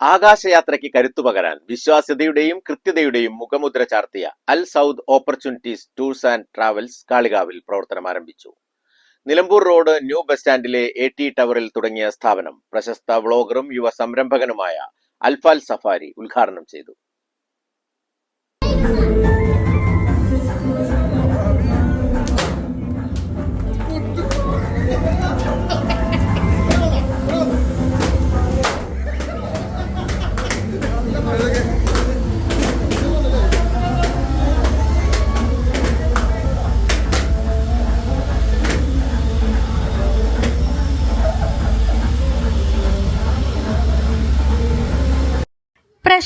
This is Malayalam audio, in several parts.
ആകാശയാത്രയ്ക്ക് കരുത്തു പകരാൻ വിശ്വാസ്യതയുടെയും കൃത്യതയുടെയും മുഖമുദ്ര ചാർത്തിയ Al Saud opportunities tours and travels കാളികാവിൽ പ്രവർത്തനം ആരംഭിച്ചു. നിലമ്പൂർ റോഡ് ന്യൂ ബസ് സ്റ്റാൻഡിലെ എ ടി ടവറിൽ തുടങ്ങിയ സ്ഥാപനം പ്രശസ്ത വ്ളോഗറും യുവ സംരംഭകനുമായ അൽഫാൽ സഫാരി ഉദ്ഘാടനം ചെയ്തു.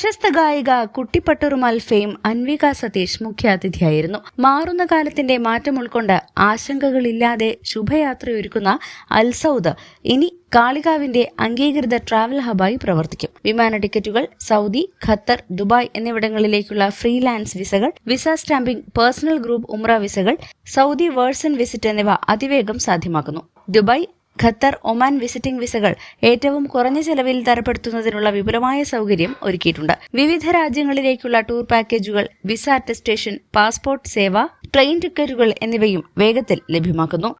പ്രശസ്ത ഗായിക കുട്ടിപ്പട്ടുറുമാൽ ഫെയിം അൻവിക സതീഷ് മുഖ്യാതിഥിയായിരുന്നു. മാറുന്ന കാലത്തിന്റെ മാറ്റം ഉൾക്കൊണ്ട് ആശങ്കകളില്ലാതെ ശുഭയാത്രയൊരുക്കുന്ന അൽസൗദ് ഇനി കാളികാവിന്റെ അംഗീകൃത ട്രാവൽ ഹബായി പ്രവർത്തിക്കും. വിമാന ടിക്കറ്റുകൾ സൗദി ഖത്തർ ദുബായ് എന്നിവിടങ്ങളിലേക്കുള്ള ഫ്രീലാൻസ് വിസകൾ വിസ സ്റ്റാമ്പിംഗ് പേഴ്സണൽ ഗ്രൂപ്പ് ഉമ്ര വിസകൾ സൗദി വേഴ്സൺ വിസിറ്റ് എന്നിവ അതിവേഗം സാധ്യമാക്കുന്നു. ദുബായ് ഖത്തർ ഒമാൻ വിസിറ്റിംഗ് വിസകൾ ഏറ്റവും കുറഞ്ഞ ചെലവിൽ തരപ്പെടുത്തുന്നതിനുള്ള വിപുലമായ സൗകര്യം ഒരുക്കിയിട്ടുണ്ട്. വിവിധ രാജ്യങ്ങളിലേക്കുള്ള ടൂർ പാക്കേജുകൾ വിസ അറ്റസ്റ്റേഷൻ പാസ്പോർട്ട് സേവ ട്രെയിൻ ടിക്കറ്റുകൾ എന്നിവയും വേഗത്തിൽ ലഭ്യമാക്കുന്നു.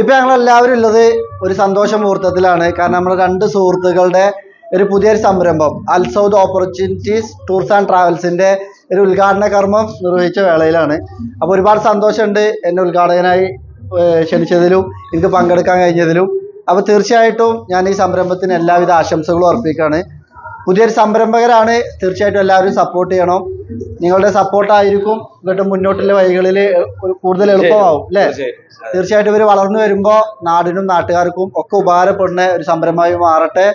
ഇപ്പൊ ഞങ്ങൾ എല്ലാവരും ഉള്ളത് ഒരു സന്തോഷ മുഹൂർത്തത്തിലാണ്. കാരണം നമ്മുടെ രണ്ട് സുഹൃത്തുക്കളുടെ ഒരു പുതിയൊരു സംരംഭം Al Saud opportunities tours and ട്രാവൽസിന്റെ ഒരു ഉദ്ഘാടന കർമ്മം നിർവഹിച്ച വേളയിലാണ്. അപ്പോൾ ഒരുപാട് സന്തോഷമുണ്ട് എന്നെ ഉദ്ഘാടകനായി ക്ഷണിച്ചതിലും എനിക്ക് പങ്കെടുക്കാൻ കഴിഞ്ഞതിലും. അപ്പോൾ തീർച്ചയായിട്ടും ഞാൻ ഈ സംരംഭത്തിന് എല്ലാവിധ ആശംസകളും അർപ്പിക്കുകയാണ്. പുതിയൊരു സംരംഭകരാണ്. തീർച്ചയായിട്ടും എല്ലാവരും സപ്പോർട്ട് ചെയ്യണം. നിങ്ങളുടെ സപ്പോർട്ടായിരിക്കും ഇങ്ങോട്ട് മുന്നോട്ടുള്ള വഴികളിൽ കൂടുതൽ എളുപ്പമാവും അല്ലേ? തീർച്ചയായിട്ടും ഇവർ വളർന്നു വരുമ്പോൾ നാടിനും നാട്ടുകാർക്കും ഒക്കെ ഉപകാരപ്പെടുന്ന ഒരു സംരംഭമായി മാറട്ടെ.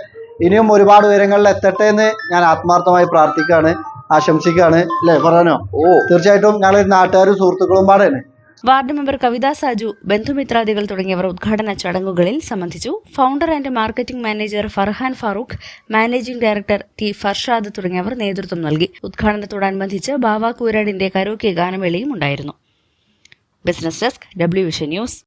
ഇനിയും ഒരുപാട് ഉയരങ്ങളിൽ എത്തട്ടെ എന്ന് ഞാൻ ആത്മാർത്ഥമായി പ്രാർത്ഥിക്കുകയാണ് ആശംസിക്കുകയാണ് അല്ലേ? പറയാനോ ഓ. തീർച്ചയായിട്ടും ഞങ്ങൾ നാട്ടുകാരും സുഹൃത്തുക്കളും പാടാണ് വാർഡ് മെമ്പർ കവിതാ സാജു ബന്ധുമിത്രാദികൾ തുടങ്ങിയവർ ഉദ്ഘാടന ചടങ്ങുകളിൽ സംബന്ധിച്ചു. Founder and marketing manager Farhan Farooq managing director T Farshad തുടങ്ങിയവർ നേതൃത്വം നൽകി. ഉദ്ഘാടനത്തോടനുബന്ധിച്ച് ബാവാ കൂരാടിന്റെ കരോക്കെ ഗാനമേളയും ഉണ്ടായിരുന്നു. Business desk W vision news